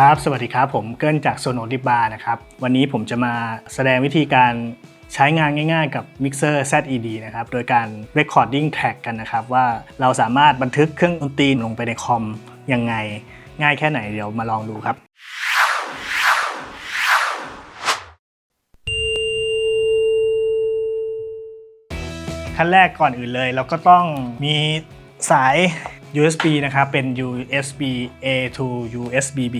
ครับ สวัสดีครับ ผมเกิ้ลจากโซโนดิบาร์นะครับ วันนี้ผมจะมาแสดงวิธีการใช้งานง่ายๆ กับ Mixer ZED นะครับ โดยการ Recording Track กันนะครับ ว่าเราสามารถบันทึกเครื่องดนตรีลงไปในคอมยังไง ง่ายแค่ไหนเดี๋ยวมาลองดูครับขั้นแรกก่อนอื่นเลย เราก็ต้องมีสาย USB นะครับเป็น USB A to USB B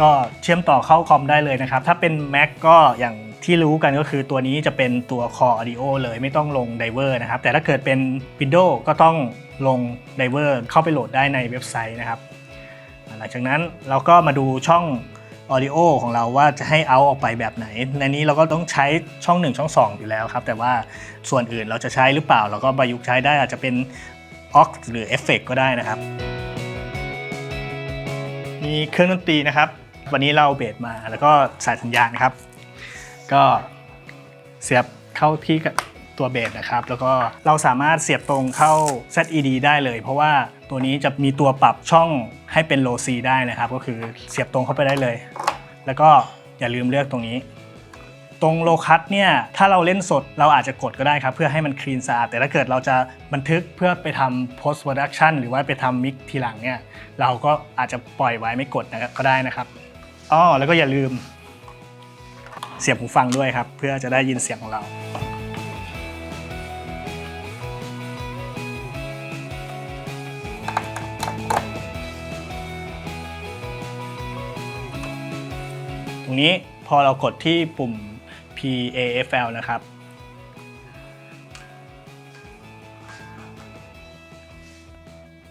ก็เชื่อมต่อเข้าคอมได้เลยนะครับ ถ้าเป็น Mac ก็อย่างที่รู้กันก็คือตัวนี้จะเป็นตัว Core Audio เลยไม่ต้องลงไดเวอร์นะครับ แต่ถ้าเกิดเป็น Windows ก็ต้องลงไดเวอร์เข้าไปโหลดได้ในเว็บไซต์นะครับ หลังจากนั้นเราก็มาดูช่อง Audio ของเราว่าจะให้เอาออกไปแบบไหน ในนี้เราก็ต้องใช้ช่อง 1 ช่อง 2 อยู่แล้วครับ แต่ว่าส่วนอื่นเราจะใช้หรือเปล่า เราก็ประยุกต์ใช้ได้อาจจะเป็น aux หรือ Effect ก็ได้นะครับ มีเครื่องดนตรีนะครับ วันนี้เราเบสมาแล้วก็สายสัญญาณครับ ก็เสียบเข้าที่กับ ตัวเบสนะครับ แล้วก็เราสามารถเสียบตรงเข้า ZED ได้เลย เพราะว่าตัวนี้จะมีตัวปรับช่องให้เป็น low C ได้นะครับ ก็คือเสียบตรงเข้าไปได้เลย แล้วก็อย่าลืมเลือกตรงนี้ ตรงโลคัสเนี่ยถ้าเราเล่นสดเราอาจจะกดก็ได้ครับ เพื่อให้มันคลีนสะอาด แต่ถ้าเกิดเราจะบันทึกเพื่อไปทำ post production หรือว่าไปทำมิกทีหลังเนี่ยเราก็อาจจะปล่อยไว้ไม่กดนะครับก็ได้นะครับอ๋อแล้วก็อย่าลืมเสียบหูฟังด้วยครับ เพื่อจะได้ยินเสียงของเรา รงนี้พอเรากดที่ปุ่ม PAFL นะครับ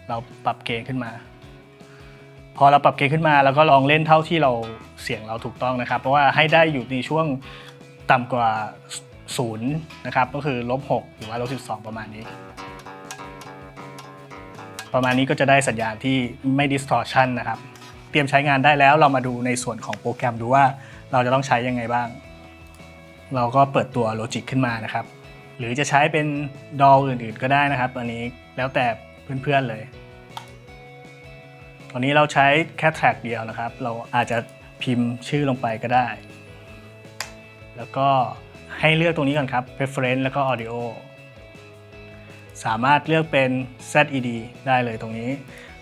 เราปรับเกณฑ์ขึ้นมา พอเราปรับเกณฑ์ขึ้นมาแล้วก็ลองเล่นเท่าที่เราเสียงเราถูกต้องนะครับ เพราะว่าให้ได้อยู่ในช่วงต่ำกว่าศูนย์นะครับก็คือลบ6หรือว่าลบ12 ประมาณนี้ ประมาณนี้ก็จะได้สัญญาณที่ไม่ distortion นะครับ เตรียมใช้งานได้แล้ว เรามาดูในส่วนของโปรแกรมดูว่าเราจะต้องใช้ยังไงบ้าง เราก็เปิดตัว Logic ขึ้นมานะครับ หรือจะใช้เป็น DAW อื่นๆก็ได้นะครับ อันนี้แล้วแต่เพื่อนๆเลย ตอนนี้เราใช้แค่แทร็กเดียวนะครับ เราอาจจะพิมพ์ชื่อลงไปก็ได้ แล้วก็ให้เลือกตรงนี้ก่อนครับ preference แล้วก็ audio สามารถเลือกเป็น ZED ได้เลยตรงนี้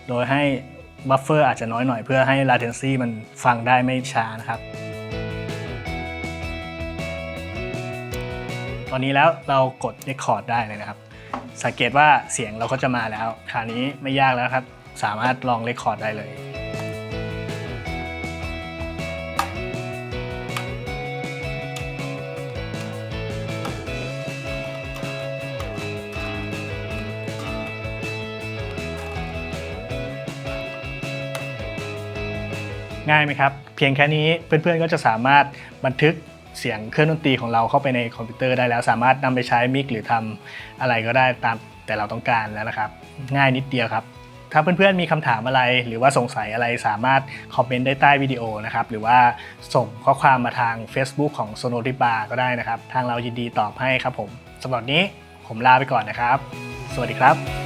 โดยให้ บัฟเฟอร์อาจจะน้อยหน่อยเพื่อให้ latency มันฟังได้ไม่ช้านะครับ ตอนนี้แล้วเรากด Record ได้เลยนะครับ สังเกตว่าเสียงเราก็จะมาแล้ว คราวนี้ไม่ยากแล้วครับ สามารถลอง Record ได้เลย ง่ายไหมครับ เพียงแค่นี้เพื่อนๆก็จะสามารถบันทึกเสียงเครื่องดนตรีของเราเข้าไปในคอมพิวเตอร์ได้แล้ว สามารถนำไปใช้มิกหรือทำอะไรก็ได้ตามแต่เราต้องการแล้วนะครับ ง่ายนิดเดียวครับ ถ้าเพื่อนๆมีคำถามอะไร หรือว่าสงสัยอะไรสามารถคอมเมนต์ได้ใต้วิดีโอนะครับหรือว่าส่งข้อความมาทาง Facebook ของ s o n o r i b a ก็ได้นะครับ ทางเรายินดีตอบให้ครับผมสำหรับนี้ผมลาไปก่อนนะครับ สวัสดีครับ